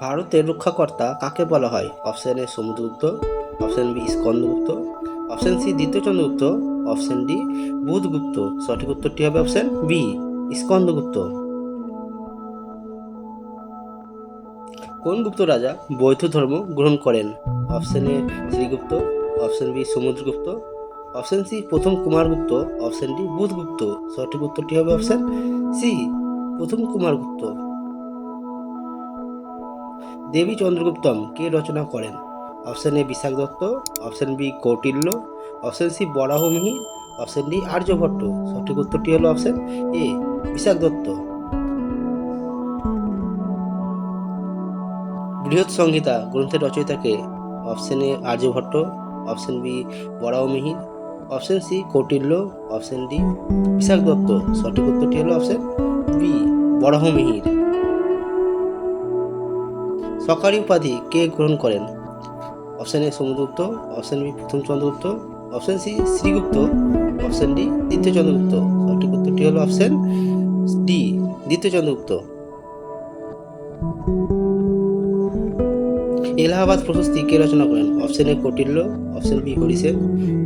ভারতের রক্ষাকর্তা কাকে বলা হয়? Option A Samudragupta, option B Skandagupta option C দ্বিতীয় চন্দ্রগুপ্ত অপশন ডি বুধগুপ্ত। সঠিক উত্তরটি হবে অপশন বি স্কন্দগুপ্ত কোন গুপ্ত রাজা বৌদ্ধ ধর্ম গ্রহণ করেন? Option A Srigupta, option B Samudragupta, option C প্রথম কুমারগুপ্ত, অপশন ডি বুধগুপ্ত। সঠিক উত্তরটি হবে অপশন সি প্রথম কুমারগুপ্ত। দেবী চন্দ্রগুপ্তম কে রচনা করেন? Option A Vishakha Datta, option B Kautilya, option C Varahamihira option D Aryabhata. সঠিক উত্তরটি হলো অপশন এ বিশাখ দত্ত। বৃহৎ সংহিতা গ্রন্থের রচয়িতাকে option A Aryabhata, option B Varahamihira option C Kautilya, option D Vishakha Datta. সঠিক উত্তরটি হলো অপশন বি বরাহমিহির। সরকারি উপাধি কে গ্রহণ করেন? Option A Samudragupta option B প্রথম Chandragupta option C Srigupta, option D দ্বিতীয় চন্দ্রগুপ্ত সঠিক উত্তরটি হলো অপশন ডি দ্বিতীয় চন্দ্রগুপ্ত এলাহাবাদ প্রশস্তি কে রচনা করেন? Option A Kautilya, option B Harisena,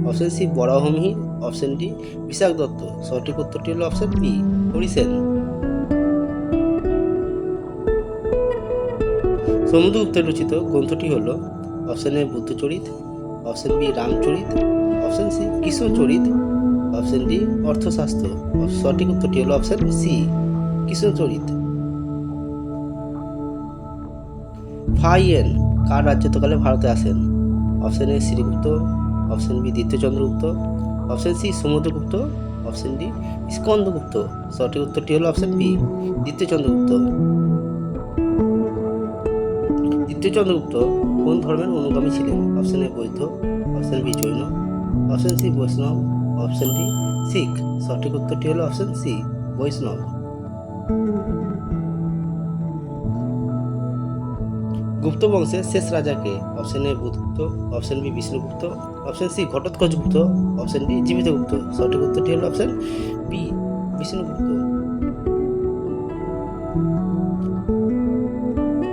option C Varahamihira, option D Vishakha Datta সঠিক উত্তরটি হলো অপশন বি হরিসেন। সমুদ্রগুপ্তের রচিত গ্রন্থটি হল option A Buddhacharita, option B Ramacharita, option C Krishnacharita, option D Arthashastra, সঠিক উত্তরটি হল অপশন সি কৃষ্ণচরিত। ফাইয়েন, কার রাজত্বকালে ভারতে আসেন? Option A Srigupta, option B দ্বিতীয় Chandragupta option C Samudragupta, option D Skandagupta সঠিক উত্তরটি হল অপশন বি দ্বিতীয় চন্দ্রগুপ্ত দ্বিতীয় চন্দ্রগুপ্ত কোন ধর্মের অনুগামী ছিলেন? অপশন এ বৌদ্ধ option B Jain. Option C Vaishnav. Option D Sikh. সঠিক উত্তরটি হলো অপশন সি বৈষ্ণব। গুপ্ত বংশের শেষ রাজাকে option A Budhagupta option B Vishnugupta. Option C Ghatotkachagupta. Option D Jivitagupta. সঠিক উত্তরটি হলো অপশন বি বিষ্ণুগুপ্ত।